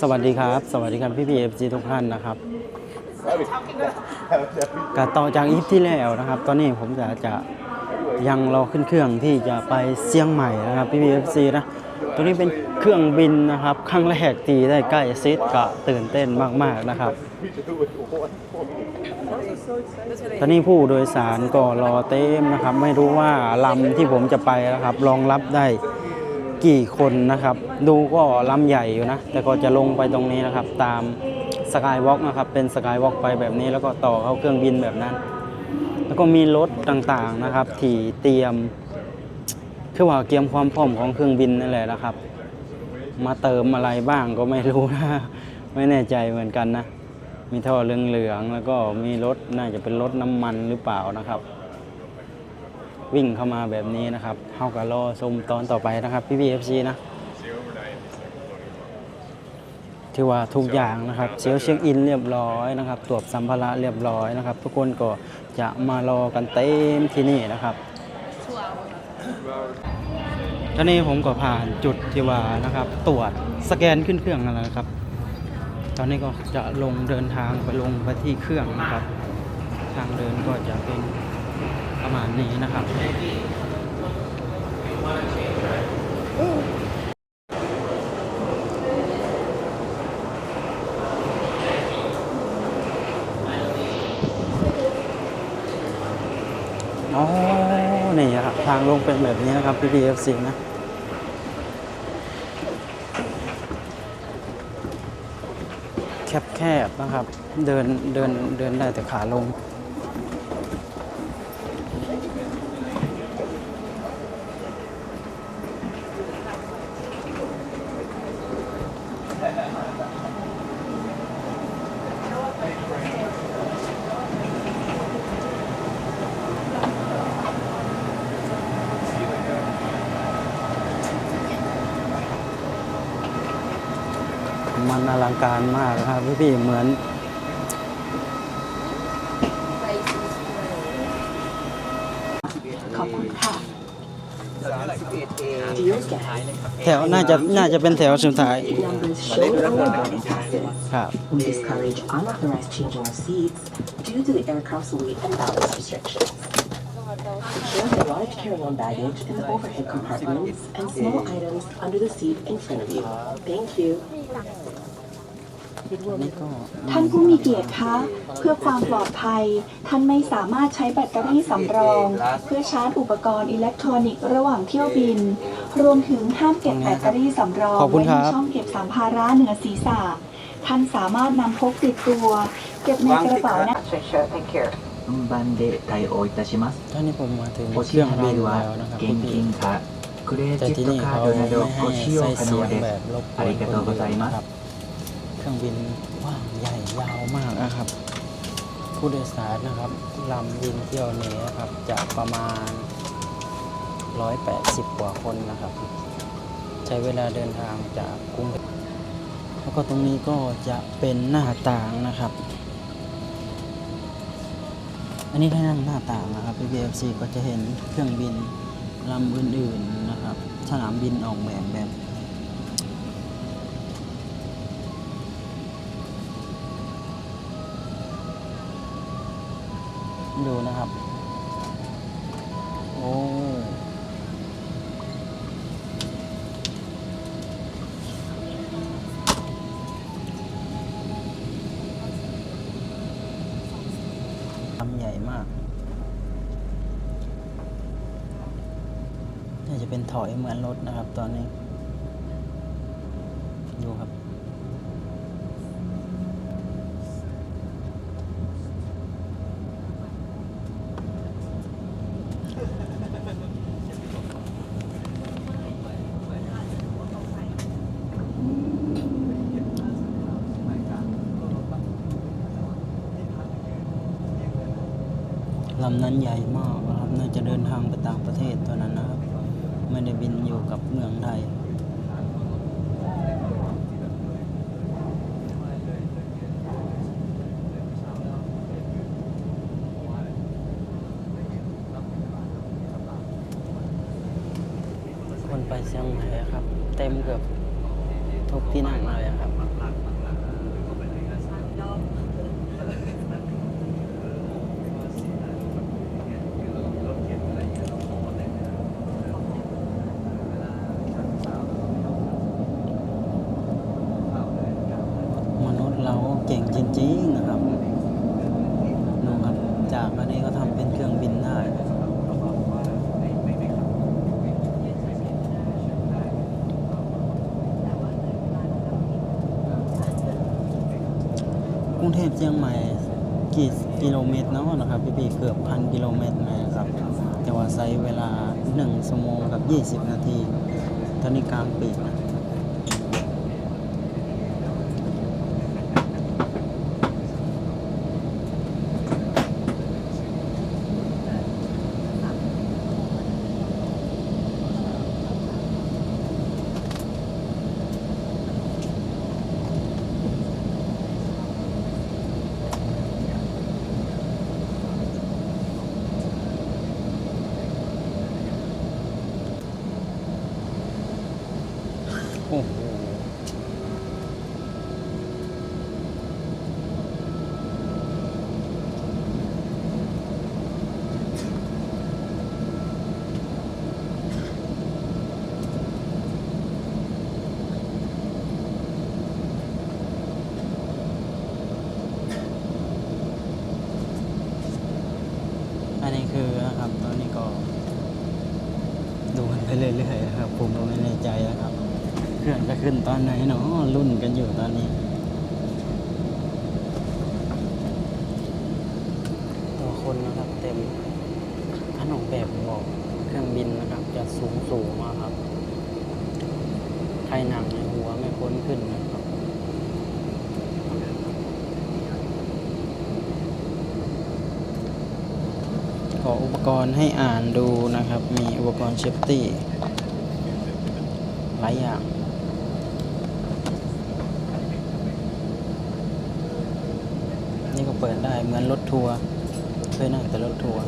สวัสดีครับ สวัสดีครับพี่พีเอฟซีทุกท่านนะครับกต่อจากอีพที่แล้วนะครับ ตอนนี้ผมจะจะยังรอขึ้นเครื่องที่จะไปเชียงใหม่นะครับพี่พีเอฟซีนะตัวนี้เป็นเครื่องบินนะครับครั้งแรกที่ได้ใกล้ซิดก็ตื่นเต้นมากๆนะครับ ตอนนี้ผู้โดยสารก็รอเต็มนะครับ ไม่รู้ว่าลำที่ผมจะไปนะครับรองรับได้ กี่คนนะครับ ดูก็ลำใหญ่อยู่นะ แต่ก็จะลงไปตรงนี้นะครับ ตามสกายวอล์กนะครับ เป็นสกายวอล์กไปแบบนี้แล้วก็ต่อเข้าเครื่องบินแบบนั้น แล้วก็มีรถต่างๆนะครับที่เตรียมคือว่าเตรียมความพร้อมของเครื่องบินนั่นแหละนะครับ มาเติมอะไรบ้างก็ไม่รู้นะไม่แน่ใจเหมือนกันนะ มีท่อเหลืองๆแล้วก็มีรถน่าจะเป็นรถน้ำมันหรือเปล่านะครับ วิ่งเข้ามาแบบนี้นะครับเฮากับรอชมตอนต่อไปนะครับ พี่พีเอฟซีนะ ที่ว่าทุกอย่างนะครับเซลเช็คอินเรียบร้อยนะครับ ตรวจสัมภาระเรียบร้อยนะครับ ทุกคนก็จะมารอกันเต็มที่นี่นะครับตอนนี้ผมก็ผ่านจุดที่ว่านะครับ ตรวจสแกนขึ้นเครื่องแหละนะครับ ตอนนี้ก็จะลงเดินทางไปลงไปที่เครื่องนะครับ ทางเดินก็จะเป็น ประมาณนี้นะครับอ๋อ นี่ครับ ทางลงเป็นแบบนี้นะครับ PPFC นะแคบๆนะครับ เดินเดินเดินได้แต่ขาลง มันอลังการมากนะครับ พี่พี่ๆเหมือน ขอบคุณค่ะแถวน่าจะน่าจะเป็นแถวสุดท้าย Numbers shown on your boarding passes. ครับ We discourage unauthorized changing of seats due to the aircraft's weight and balance restrictions. Ensure the large carry-on baggage in the overhead compartments and small items under the seat in front of you. Thank you. นี่ก็ ท่านผู้มีเกียรติคะ เพื่อความปลอดภัย ท่านไม่สามารถใช้แบตเตอรี่สำรอง เพื่อชาร์จอุปกรณ์อิเล็กทรอนิกส์ระหว่างเที่ยวบิน รวมถึงห้ามเก็บแบตเตอรี่สำรอง ขอบคุณ ไว้ ครั ใน บ ช่องเก็บสัมภาระเหนือศีรษะ ท่านสามารถนำพกติดตัว เก็บในกระเป๋าหน้า 順番で対応いたします。 ตอนนี้ผมมาถึง お เค 支 รื่องบิน 払い แล้ว は นะครับ 現 พี่พี่ 金かクレ แต่ ジ ที่ ット นี่ カ เขา ードな ไม่ ど ให้ ご使用 ใส่ 可 เสีย 能 ง で แบ す บรบกว あ น り ค が น とうご อื่ ざい น ま นะ す ค รับเครื่องบินกว้างใหญ่ยาวมากนะครับ ผู้โดยสารนะครับลำบินเที่ยวนี้นะครับจะประมาณ 180 กว่าคนนะครับ ใช้เวลาเดินทางจากกรุงเทพแล้วก็ตรงนี้ก็จะเป็นหน้าต่างนะครับ อันนี้ได้นั่งหน้าต่างนะครับ PPFC ก็จะเห็นเครื่องบินลำอื่นๆนะครับ สนามบินออกแบบแบบ ดูนะครับ โอ้ลำใหญ่มาก น่าจะเป็นถอยเหมือนรถนะครับตอนนี้ ดูครับ ลำ นั้นใหญ่มากนะครับ น่าจะเดินทางไปต่างประเทศตัวนั้นนะครับ ไม่ได้บินอยู่กับเมืองไทยคนไปเชียงใหม่ครับ เต็มเกือบทุก ทุกที่นั่งเลยอะครับ มนุษย์เราเก่งจริง ๆ นะครับดูครับ จากอันนี้ก็ทำเป็นเครื่องบินได้ ก รุงเทพเชียงใหม่กี่กิโลเมตรเนาะนะครับพี่ๆเกือบพันกิโลเมตรไหมครับ แต่ว่าใช้เวลา1ชั่วโมงกับ 20 นาทีตอนนี้กลางปีกนะ โอ้โห อันนี้คือนะครับ ตอนนี้ก็ ดูกันไปเรื่อยๆนะครับ ผมก็ไม่แน่ใจนะครับ เครื่องจะขึ้นตอนไหนเนาะรุ่น กันอยู่ตอนนี้ตัวคนนะครับเต็มขนมแบบบอกเครื่องบินนะครับ จะสูงสูงมากครับใครหนังในหัวไม่พ้นขึ้นนะครับขออุปกรณ์ให้อ่านดูนะครับ มีอุปกรณ์เชฟตี้หลายอย่าง นี่ก็เปิด ได้เหมือนรถทัวร์เคยนั่งแต่รถทัวร์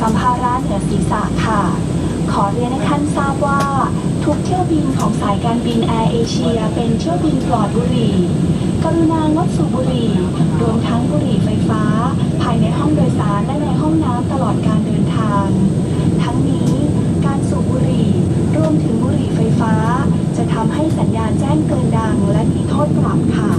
สัมภาระเหนือศีรษะค่ะ ขอเรียนให้ท่านทราบว่า ทุกเที่ยวบินของสายการบินแอร์เอเชียเป็นเที่ยวบินปลอดบุหรี่ กรุณางดสูบบุหรี่รวมทั้งบุหรี่ไฟฟ้า ภายในห้องโดยสารและในห้องน้ำตลอดการเดินทาง ทั้งนี้การสูบบุหรี่รวมถึงบุหรี่ไฟฟ้า จะทำให้สัญญาณแจ้งเกินดัง และมีโทษปรับค่ะ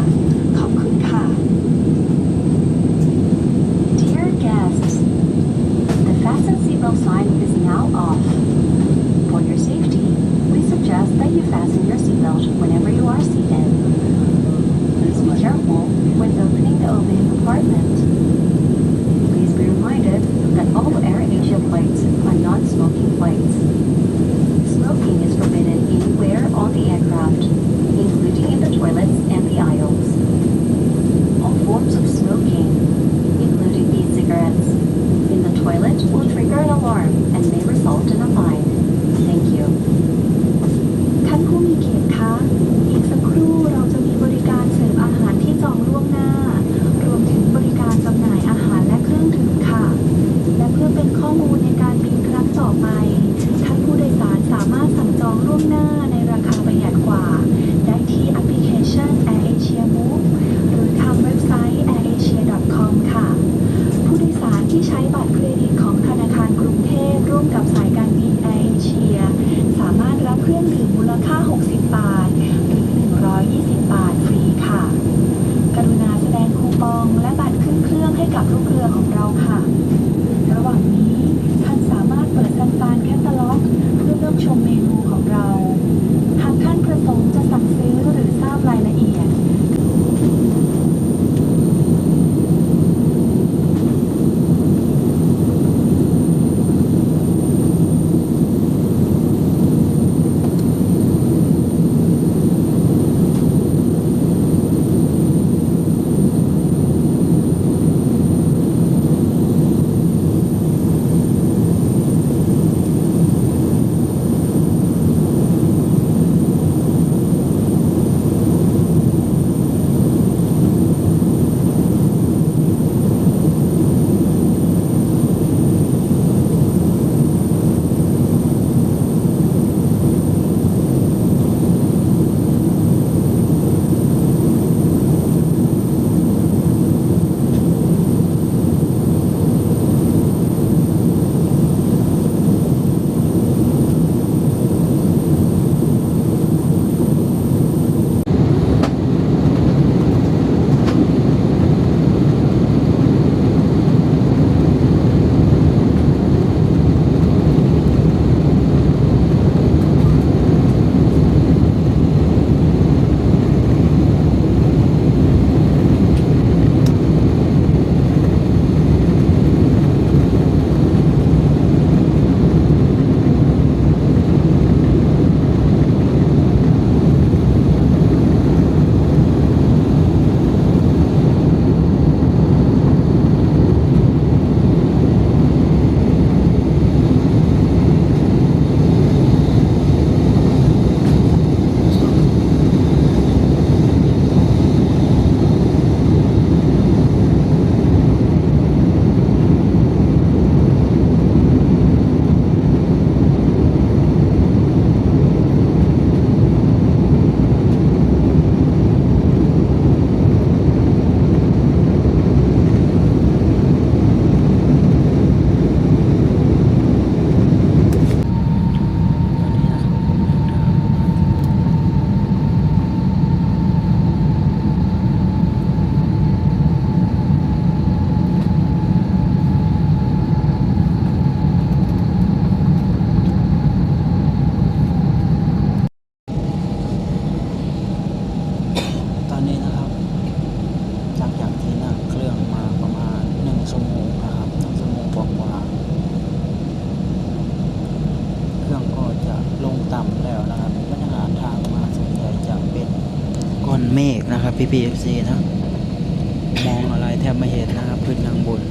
มองอะไรแทบไม่เห็นนะครับพื้นทางบน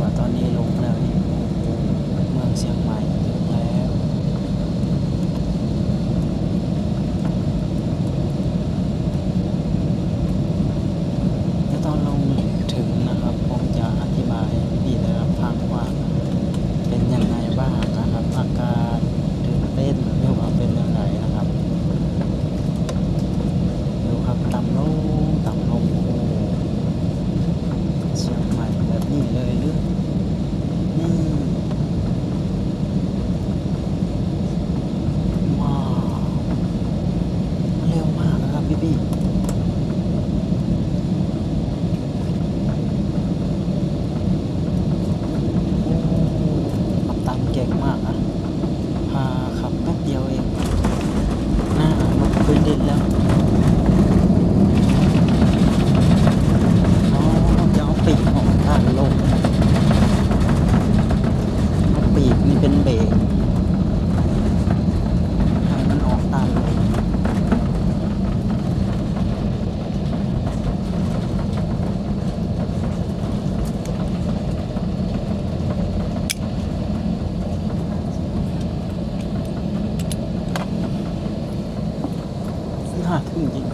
ว่าตอนนี้ลงแล้วนี่เมืองเชียงใหม่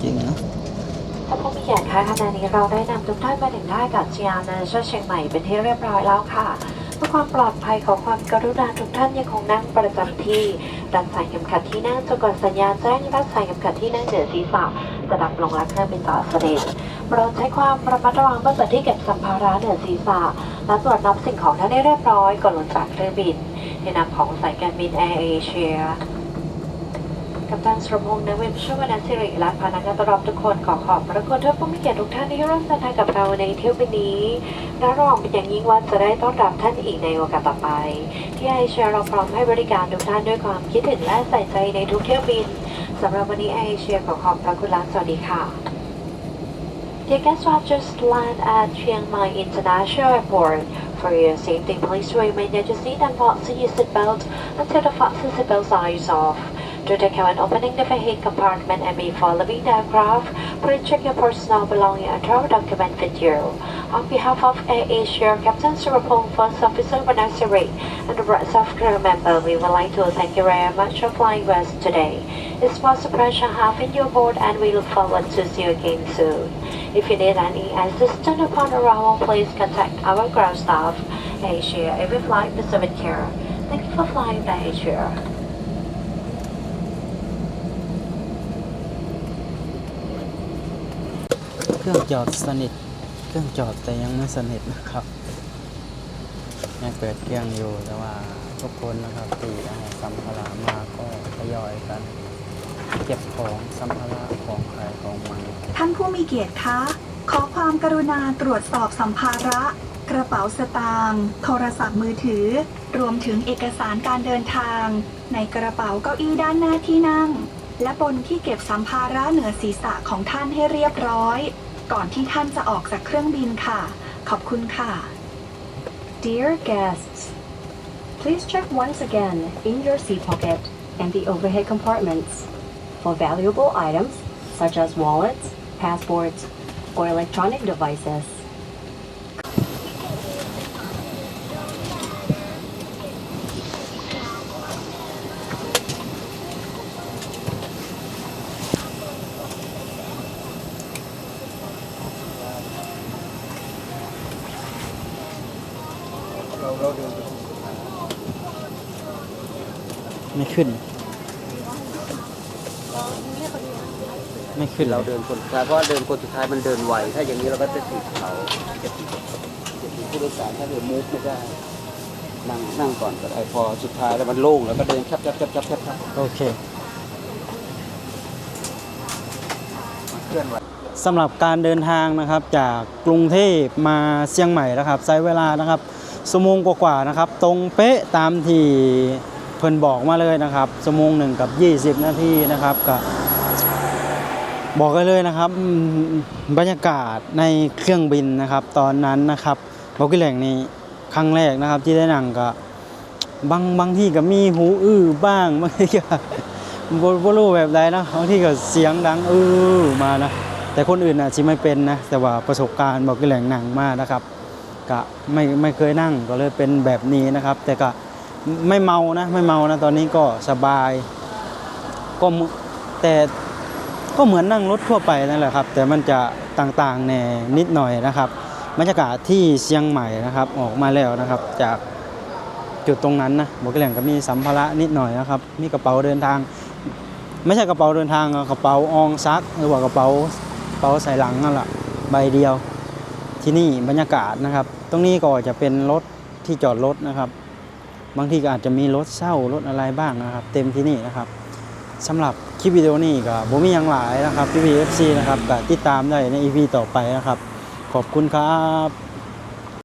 ริงๆนะท่านผู้มีเกียรติคะขณะนี้เราได้นำทุกท่านมาถึงท่าอากาศยานนานาชาติเชียงใหม่เป็นที่เรียบร้อยแล้วค่ะเพื่อความปลอดภัยขอความกรุณาทุกท่านยังคงนั่งประจำที่รัดสายเข็มขัดที่นั่งจนกว่าสัญญาณแจ้งรัดสายเข็มขัดที่นั่งเหนือศีรษะจะดับลงและเครื่องบินต่อเสด็จโปรดใช้ความระมัดระวังเมื่อจัดที่เก็บสัมภาระเหนือศีรษะและตรวจนับสิ่งของท่านให้เรียบร้อยก่อนลงจากเครื่องบินในนามของสายการบินแอร์เอเชีย กัปตันสรพงษ์นวิมชวนันสิริและพนักงานต้อนรับทุกคนขอขอบพระคุณท่านผู้มีเกียรติทุกท่านที่ร่วมเดินทางกับเราในเที่ยวบินนี้และรองเป็นอย่างยิ่งว่าจะได้ต้อนรับท่านอีกในโอกาสต่อไป ที่ไอเชียเราพร้อมให้บริการทุกท่านด้วยความคิดถึงและใส่ใจในทุกเที่ยวบินสำหรับวันนี้ไอเชียขอขอบพระคุณและสวัสดีค่ะ Dear guests who have just landed at Chiang Mai International Airport, for your safety, please remain in your seat and fasten your seatbelt until the fasten seatbelt signs off. During the cabin opening the vehicle compartment and before leaving the aircraft, please check your personal belongings and travel document with you. On behalf of Air Asia, Captain Surapong, First Officer Ray, and the rest of crew member, we would like to thank you very much for flying with us today. It was a pleasure having you aboard and we look forward to see you again soon. If you need any assistance upon arrival, please contact our ground staff. Asia, every flight is with care. Thank you for flying by Asia. เครื่องจอดสนิท เครื่องจอดแต่ยังไม่สนิทนะครับยังเปิดเครื่องอยู่แต่ว่าทุกคนนะครับตีเอาสัมภาระมาก็ทยอยกัน เก็บของสัมภาระของใครของมันท่านผู้มีเกียรติคะ ขอความกรุณาตรวจสอบสัมภาระ กระเป๋าสตางค์โทรศัพท์มือถือ รวมถึงเอกสารการเดินทาง ในกระเป๋าเก้าอี้ด้านหน้าที่นั่ง และบนที่เก็บสัมภาระเหนือศีรษะของท่านให้เรียบร้อย ก่อนที่ท่านจะออกจากเครื่องบินค่ะ ขอบคุณค่ะ Dear guests, please check once again in your seat pocket and the overhead compartments for valuable items such as wallets, passports, or electronic devices. ขึ้นเราเราเดินคนสุดท้ายเพราะว่าเดินคนสุดท้ายมันเดินไวถ้าอย่างนี้เราก็จะติดเขาจะติดจะติดผู้โดยสารถ้าเดินมุกไม่ได้นั่งนั่งก่อนก็ได้พอสุดท้ายแล้วมันโล่งแล้วก็เดินชับชับชับชับชับชับโอเคเคลื่อนไหวสำหรับการเดินทางนะครับจากกรุงเทพมาเชียงใหม่นะครับใช้เวลานะครับชั่วโมงกว่าๆนะครับ ตรงเป๊ะตามที่เพิ่นบอกมาเลยนะครับชั่วโมงหนึ่งกับ 20 นาทีนะครับก็บ บอกกันเลยนะครับบรรยากาศในเครื่องบินนะครับ ตอนนั้นนะครับบอกกี่แหล่งนี้ครั้งแรกนะครับ ที่ได้นั่งก็บางบางที่ก็มีหูอื้อบ้างบางทีก็บ่บ่รู้แบบใดนะบางที่ก็เสียงดังอื้อมานะแต่คนอื่นน่ะสิไม่เป็นนะแต่ว่าประสบการณ์บอกกี่แหล่งหนังมากนะครับก็ไม่ไม่เคยนั่งก็เลยเป็นแบบนี้นะครับ แต่ก็ไม่เมานะไม่เมานะตอนนี้ก็สบายก็มุแต่ ก็เหมือนนั่งรถทั่วไปนั่นแหละครับ แต่มันจะต่างๆแน่นิดหน่อยนะครับบรรยากาศที่เชียงใหม่นะครับออกมาแล้วนะครับ จากจุดตรงนั้นนะบอกแหล่งก็มีสัมภาระนิดหน่อยนะครับ มีกระเป๋าเดินทาง ไม่ใช่กระเป๋าเดินทางกระเป๋าอองซัก หรือว่ากระเป๋ากระเป๋าใส่หลังนั่นแหละใบเดียวที่นี่บรรยากาศนะครับ ตรงนี้ก็จะเป็นรถที่จอดรถนะครับ บางทีก็อาจจะมีรถเช่ารถอะไรบ้างนะครับ เต็มที่นี่นะครับ สำหรับคลิปวิดีโอนี้ก็บ่มีหยังหลายนะครับพี่พีเอฟซีนะครับก็ติดตามได้ในอีพีต่อไปนะครับ ขอบคุณครับ